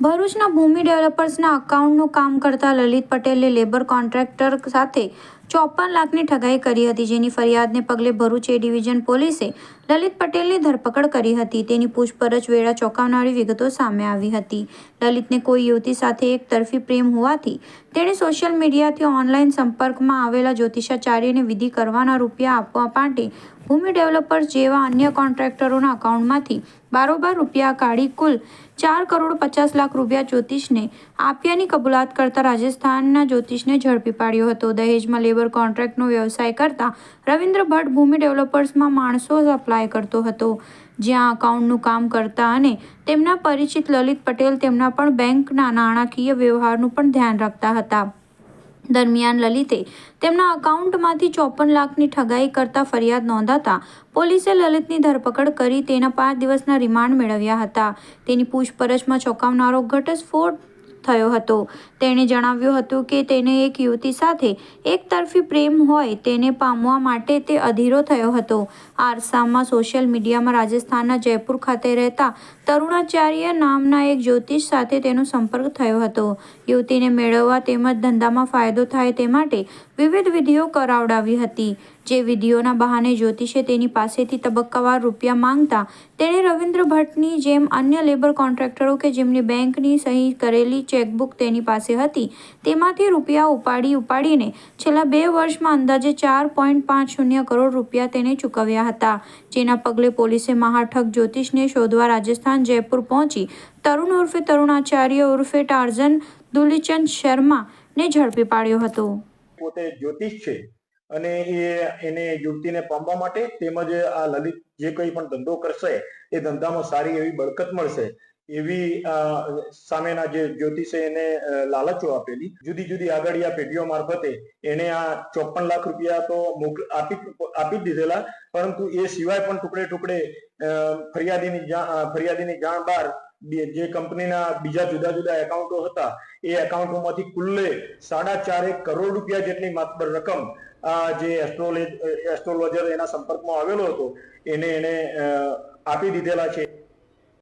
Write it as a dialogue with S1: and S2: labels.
S1: ભરૂચના ભૂમિ ડેવલપર્સના અકાઉન્ટનું કામ કરતા લલિત પટેલે લેબર કોન્ટ્રાક્ટર સાથે ચોપન લાખની ઠગાઈ કરી હતી, જેની ફરિયાદને પગલે ભરૂચ એ ડિવિઝન પોલીસે લલિત પટેલની ધરપકડ કરી હતી. તેની પૂછપરછ વેળા ચોંકાવનારી વિગતો સામે આવી હતી. લલિતને કોઈ યુવતી સાથે એક તરફી પ્રેમ હોવાથી તેણે સોશિયલ મીડિયાથી ઓનલાઈન સંપર્કમાં આવેલા જ્યોતિષાચાર્યને વિધિ કરવાના રૂપિયા આપવા માટે ભૂમિ ડેવલપર્સ જેવા અન્ય કોન્ટ્રાક્ટરોના અકાઉન્ટમાંથી બારોબાર રૂપિયા કાઢી કુલ ચાર કરોડ પચાસ લાખ રૂપિયા જ્યોતિષને આપ્યાની કબૂલાત કરતા રાજસ્થાનના જ્યોતિષને ઝડપી પાડ્યો હતો. દહેજમાં લેબર કોન્ટ્રાક્ટનો વ્યવસાય કરતા રવિન્દ્ર ભટ્ટ ભૂમિ ડેવલપર્સમાં માણસો સપ્લાય કરતો હતો. જ્યાં અકાઉન્ટનું કામ કરતા અને તેમના પરિચિત લલિત પટેલ તેમના પણ બેંકના નાણાકીય વ્યવહારનું પણ ધ્યાન રાખતા હતા. દરમિયાન લલિતે તેમના અકાઉન્ટમાંથી ચોપન લાખની ઠગાઈ કરતા ફરિયાદ નોંધાતા પોલીસે લલિતની ધરપકડ કરી તેના પાંચ દિવસના રિમાન્ડ મેળવ્યા હતા. તેની પૂછપરછમાં ચોંકાવનારો ઘટસ્ફોટ થયો હતો. તેણે જણાવ્યું હતું કે તેને એક યુવતી સાથે એક તરફી પ્રેમ હોય તેને પામવા માટે તે અધીરો થયો હતો. આરસામાં સોશિયલ મીડિયામાં રાજસ્થાનના જયપુર ખાતે રહેતા તરુણાચાર્ય નામના એક જ્યોતિષ સાથે તેનો સંપર્ક થયો હતો. યુવતીને મેળવવા તેમજ ધંધામાં ફાયદો થાય તે માટે વિવિધ વિધિઓ કરાવડાવી હતી. જે વિધિઓના બહાને જ્યોતિષે તેની પાસેથી તબક્કાવાર રૂપિયા માંગતા તેણે રવિન્દ્ર ભટ્ટની જેમ અન્ય લેબર કોન્ટ્રાક્ટરો કે જેમની બેંકની સહી કરેલી ચેકબુક તેની પાસે હતી, તેમાંથી રૂપિયા ઉપાડી ઉપાડીને છેલ્લા બે વર્ષમાં અંદાજે ચાર પોઈન્ટ પાંચ શૂન્ય કરોડ રૂપિયા તેને ચૂકવ્યા હતા. જેના પગલે પોલીસે મહાઠગ જ્યોતિષને શોધવા રાજસ્થાન જયપુર પહોંચી તરુણ ઉર્ફે તરુણાચાર્ય ઉર્ફે ટાર્ઝન દુલીચંદ શર્માને ઝડપી પાડ્યો હતો.
S2: પોતે જ્યોતિષ છે. અને એ, એને યુવતીને પામવા માટે તેમજ આ લલિત જે કંઈ પણ ધંધો કરશે, એ ધંધામાં સારી એવી બળકત મળશે. એવી સામેના જે જ્યોતિષે એને લાલચો આપેલી. જુદી જુદી આગળિયા પેઢીઓ મારફતે એને આ ચોપન લાખ રૂપિયા તો આપી આપી દીધેલા. પરંતુ એ સિવાય પણ ટુકડે ટુકડે ફરિયાદીની ફરિયાદીની જાણ બહાર જે કંપનીના બીજા જુદા જુદા એકાઉન્ટો હતા, એ એકાઉન્ટોમાંથી કુલ્લે સાડા ચારેક કરોડ રૂપિયા જેટલી માત્ર રકમ જે એસ્ટ્રોલોજ એસ્ટ્રોલોજર એના સંપર્કમાં આવેલો હતો એને એને આપી દીધેલા છે.